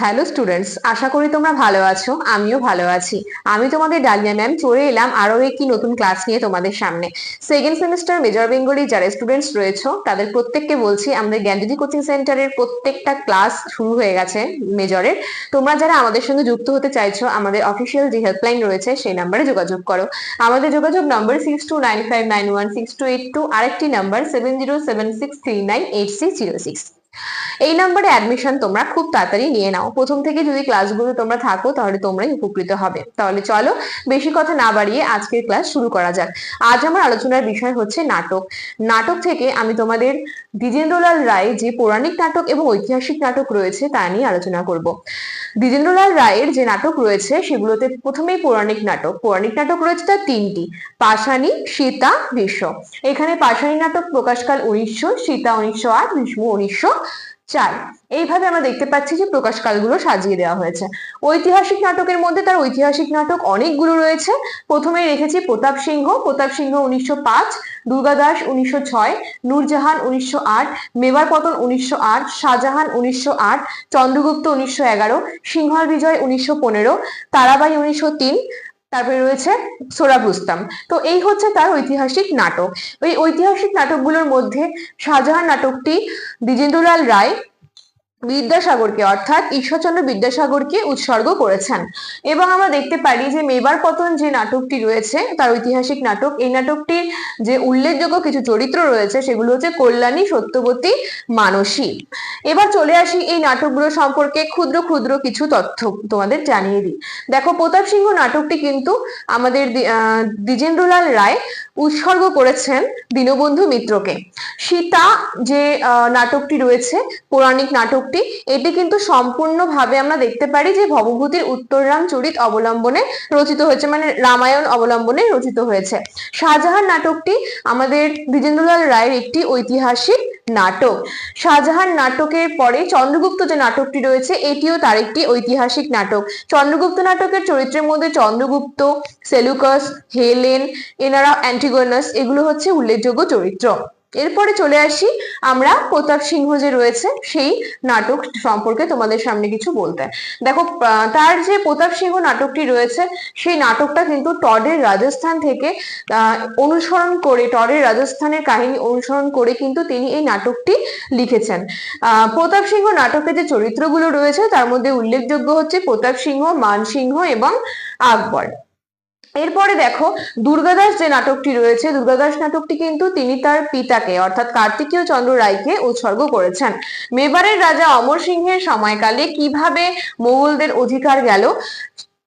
Hello students আশা করি তোমরা ভালো আছো, আমিও ভালো আছি। আমি তোমাদের ডালিয়া ম্যাম চলে এলাম আরও একটি নতুন ক্লাস নিয়ে তোমাদের সামনে। সেকেন্ড সেমিস্টার মেজর বেঙ্গলি যারা স্টুডেন্টস রয়েছে, তাদের প্রত্যেককে বলছি, আমাদের জ্ঞানজ্যোতি কোচিং সেন্টারের প্রত্যেকটা ক্লাস শুরু হয়ে গেছে মেজরের তোমরা যারা আমাদের সঙ্গে যুক্ত হতে চাইছো, আমাদের অফিসিয়াল যে হেল্পলাইন রয়েছে, সেই নাম্বারে যোগাযোগ করো। আমাদের যোগাযোগ নম্বর six two nine five nine one six two eight two আরেকটি number seven zero seven six three nine eight six zero six এই নাম্বারে অ্যাডমিশন তোমরা খুব তাড়াতাড়ি নিয়ে নাও। প্রথম থেকে যদি ক্লাসগুলো তোমরা থাকো, তাহলে তোমরাই উপকৃত হবে। তাহলে চলো বেশি কথা না বাড়িয়ে আজকের ক্লাস শুরু করা যাক। আজ আমার আলোচনার বিষয় হচ্ছে নাটক। নাটক থেকে আমি তোমাদের দ্বিজেন্দ্রলাল রায় যে পৌরাণিক নাটক এবং ঐতিহাসিক নাটক রয়েছে, তা নিয়ে আলোচনা করব। দ্বিজেন্দ্রলাল রায়ের যে নাটক রয়েছে, সেগুলোতে প্রথমেই পৌরাণিক নাটক। পৌরাণিক নাটক রয়েছে তার তিনটি পাশানি সীতা, বিশ্ব। এখানে পাশানি নাটক প্রকাশকাল উনিশশো, সীতা উনিশশো আট, ভীষ্ম উনিশশো চার এইভাবে আমরা দেখতে পাচ্ছি যে প্রকাশকালগুলো সাজিয়ে দেওয়া হয়েছে। ঐতিহাসিক নাটকের মধ্যে তার ঐতিহাসিক নাটক অনেকগুলো রয়েছে। প্রথমেই রেখেছি প্রতাপ সিংহ। প্রতাপ সিংহ উনিশশো পাঁচ দুর্গাদাস উনিশশো ছয়, নূরজাহান উনিশশো আট, মেবার পতন উনিশশো আট, শাহজাহান উনিশশো আট, চন্দ্রগুপ্ত উনিশশো এগারো, সিংহল বিজয় উনিশশো পনেরো তারাবাই উনিশশো তিন তারপরে রয়েছে সোরা বুস্তাম তো এই হচ্ছে তার ঐতিহাসিক নাটক। ওই ঐতিহাসিক নাটকগুলোর মধ্যে শাহজাহান নাটকটি দ্বিজেন্দ্রলাল রায় বিদ্যাসাগরকে, অর্থাৎ ঈশ্বরচন্দ্র বিদ্যাসাগরকে উৎসর্গ করেছেন। এবং আমরা দেখতে পারি যে মেবার পতন যে নাটকটি রয়েছে, তার ঐতিহাসিক নাটক, এই নাটকটির যে উল্লেখযোগ্য কিছু চরিত্র রয়েছে, সেগুলো হচ্ছে কল্যাণী, সত্যবতী, মানসী। এবার চলে আসি এই নাটকগুলো সম্পর্কে ক্ষুদ্র ক্ষুদ্র কিছু তথ্য তোমাদের জানিয়ে দিই। দেখো, প্রতাপ সিংহ নাটকটি কিন্তু আমাদের দ্বিজেন্দ্রলাল রায় উৎসর্গ করেছেন দীনবন্ধু মিত্রকে। সীতা যে নাটকটি রয়েছে, পৌরাণিক নাটকটি, এটি কিন্তু সম্পূর্ণভাবে আমরা দেখতে পারি যে ভবভূতির উত্তররাম চরিত অবলম্বনে রচিত হয়েছে মানে রামায়ণ অবলম্বনে রচিত হয়েছে। শাহজাহান নাটকটি আমাদের দ্বিজেন্দ্রলাল রায়ের একটি ঐতিহাসিক নাটক। শাহজাহান নাটকের পরে চন্দ্রগুপ্ত যে নাটকটি রয়েছে, এটিও তার একটি ঐতিহাসিক নাটক। চন্দ্রগুপ্ত নাটকের চরিত্রের মধ্যে চন্দ্রগুপ্ত, সেলুকাস, হেলেন, এনারা অ্যান্টিগোনাস, এগুলো হচ্ছে উল্লেখযোগ্য চরিত্র। এরপরে চলে আসি আমরা প্রতাপ সিংহ যে রয়েছে, সেই নাটক সম্পর্কে তোমাদের সামনে কিছু বলতে। দেখো তার যে প্রতাপ সিংহ নাটকটি রয়েছে, সেই নাটকটা কিন্তু টডের রাজস্থান থেকে অনুসরণ করে, টডের রাজস্থানের কাহিনী অনুসরণ করে কিন্তু তিনি এই নাটকটি লিখেছেন। প্রতাপ সিংহ নাটকের যে চরিত্রগুলো রয়েছে, তার মধ্যে উল্লেখযোগ্য হচ্ছে প্রতাপ সিংহ, মান সিংহ এবং আকবর। এরপরে দেখো, দুর্গাদাস যে নাটকটি রয়েছে, দুর্গাদাস নাটকটি কিন্তু তিনি তার পিতাকে, অর্থাৎ কার্তিকীয় চন্দ্র রায়কে উৎসর্গ করেছেন। মেবারের রাজা অমর সিংহের সময়কালে কীভাবে মোগলদের অধিকার গেল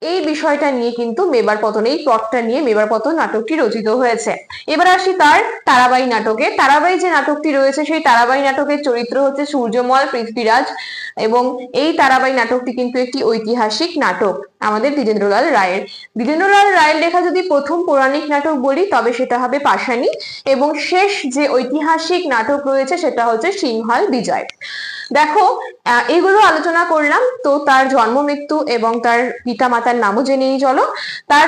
এই বিষয়টা নিয়ে কিন্তু মেবার পতন, এই প্লটটা নিয়ে মেবার পতন নাটকটি রচিত হয়েছে। এবার আসি তার তারাবাই নাটকে। তারাবাই যে নাটকটি রয়েছে, সেই তারাবাই নাটকের চরিত্র হচ্ছে সূর্যমল, পৃথ্বীরাজ এবং এই তারাবাই নাটকটি কিন্তু একটি ঐতিহাসিক নাটক আমাদের দ্বিজেন্দ্রলাল রায়ের। দ্বিজেন্দ্রলাল রায়ের লেখা যদি প্রথম পৌরাণিক নাটক বলি, তবে সেটা হবে পাশানি এবং শেষ যে ঐতিহাসিক নাটক রয়েছে, সেটা হচ্ছে সিংহল বিজয়। দেখো এগুলো আলোচনা করলাম। তো তার জন্ম মৃত্যু এবং তার পিতা মাতার নামও জেনেই চলো। তার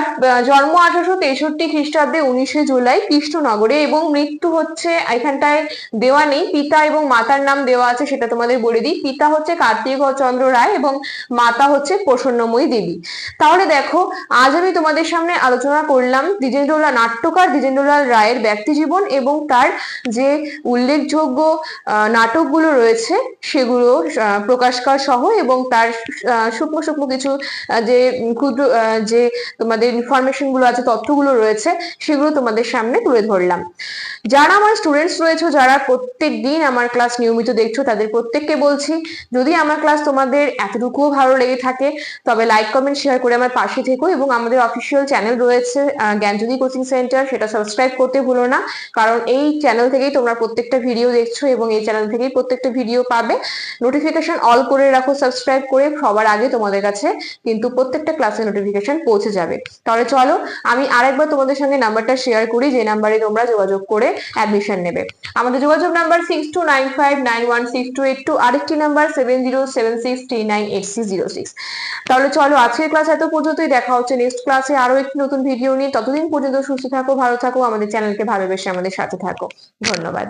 জন্ম আঠারোশো তেষট্টি খ্রিস্টাব্দে উনিশে জুলাই কৃষ্ণনগরে এবং মৃত্যু হচ্ছে এখানটায় দেওয়া নেই। পিতা এবং মাতার নাম দেওয়া আছে, সেটা তোমাদের বলে দিই। পিতা হচ্ছে কার্তিক চন্দ্র রায় এবং মাতা হচ্ছে প্রসন্নময়ী দেবী। তাহলে দেখো, আজ আমি তোমাদের সামনে আলোচনা করলাম দ্বিজেন্দ্রলাল নাট্যকার দ্বিজেন্দ্রলাল রায়ের ব্যক্তি জীবন এবং তার যে উল্লেখযোগ্য নাটকগুলো রয়েছে সেগুলো আহ, প্রকাশকার সহ এবং তার সূক্ষ্ম সূক্ষ্ম কিছু যে ক্ষুদ্র যে তোমাদের ইনফরমেশনগুলো আছে তথ্যগুলো রয়েছে সেগুলো তোমাদের সামনে তুলে ধরলাম। যারা আমার স্টুডেন্টস রয়েছে যারা প্রত্যেক দিন আমার ক্লাস নিয়মিত দেখছ তাদের প্রত্যেককে বলছি যদি আমার ক্লাস তোমাদের এতটুকুও ভালো লেগে থাকে তবে লাইক কমেন্ট শেয়ার করে আমার পাশে থেকো এবং আমাদের অফিসিয়াল চ্যানেল রয়েছে জ্ঞানজ্যোতি কোচিং সেন্টার সেটা সাবস্ক্রাইব করতে ভুলো না। কারণ এই চ্যানেল থেকেই তোমরা প্রত্যেকটা ভিডিও দেখছ এবং এই চ্যানেল থেকেই প্রত্যেকটা ভিডিও পাবে। নোটিফিকেশন অল করে রাখো সাবস্ক্রাইব করে সবার আগে তোমাদের কাছে কিন্তু প্রত্যেকটা ক্লাসের নোটিফিকেশন পৌঁছে যাবে। তাহলে চলো আমি আরেকবার তোমাদের সঙ্গে নাম্বারটা শেয়ার করি, যে নাম্বারে তোমরা যোগাযোগ করে অ্যাডমিশন নেবে। আমাদের যোগাযোগ number six two nine five nine one six two eight two আরেকটি number seven zero seven six three nine eight six zero six তাহলে চলো আজকের ক্লাস এত পর্যন্তই, দেখা হচ্ছে নেক্সট ক্লাসে আরও একটি নতুন ভিডিও নিয়ে। ততদিন পর্যন্ত সুস্থ থাকো, ভালো থাকো, আমাদের চ্যানেলকে ভালোবেসে আমাদের সাথে থাকো। ধন্যবাদ।